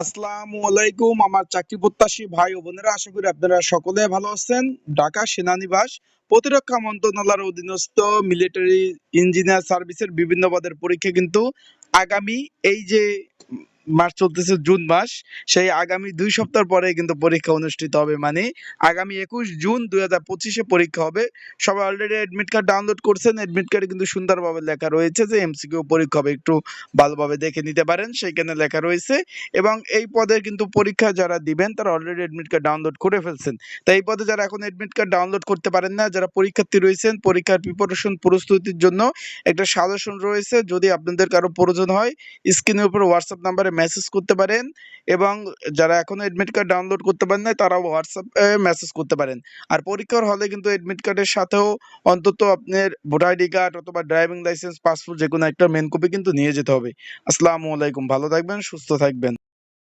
আসসালামু আলাইকুম, আমার চাকরি প্রত্যাশী ভাই ও বোনেরা, আশা করি আপনারা সকলে ভালো আছেন। ঢাকা সেনানিবাস প্রতিরক্ষা মন্ত্রণালয়ের অধীনস্থ মিলিটারি ইঞ্জিনিয়ার সার্ভিসের বিভিন্ন পদের পরীক্ষা কিন্তু আগামী এই যে মাস চলতেছে জুন মাস, সেই আগামী দুই সপ্তাহ পরে কিন্তু পরীক্ষা অনুষ্ঠিত হবে মানে আগামী একুশ জুন দুই হাজার পঁচিশে পরীক্ষা হবে। সবাই অলরেডি অ্যাডমিট কার্ড ডাউনলোড করছেন অ্যাডমিট কার্ডে কিন্তু সুন্দরভাবে লেখা রয়েছে যে এমসিকিউ পরীক্ষা হবে, একটু ভালোভাবে দেখে নিতে পারেন, সেইখানে লেখা রয়েছে। এবং এই পদে কিন্তু পরীক্ষা যারা দিবেন, তারা অলরেডি অ্যাডমিট কার্ড ডাউনলোড করে ফেলছেন। তাই এই পদে যারা এখন অ্যাডমিট কার্ড ডাউনলোড করতে পারেন না, যারা পরীক্ষার্থী রয়েছেন, পরীক্ষার প্রিপারেশন প্রস্তুতির জন্য একটা সাজেশন রয়েছে। যদি আপনাদের কারও প্রয়োজন হয় স্ক্রিনের উপর হোয়াটসঅ্যাপ নাম্বারে মেসেজ করতে পারেন এবং যারা এখনও অ্যাডমিট কার্ড ডাউনলোড করতে পারেন না তারাও হোয়াটসঅ্যাপে মেসেজ করতে পারেন। আর পরীক্ষার হলে কিন্তু অ্যাডমিট কার্ডের সাথেও অন্তত আপনার ভোটার আইডি কার্ড অথবা ড্রাইভিং লাইসেন্স পাসপোর্ট যে কোনো একটা মেন কপি কিন্তু নিয়ে যেতে হবে। আসসালামু আলাইকুম, ভালো থাকবেন, সুস্থ থাকবেন।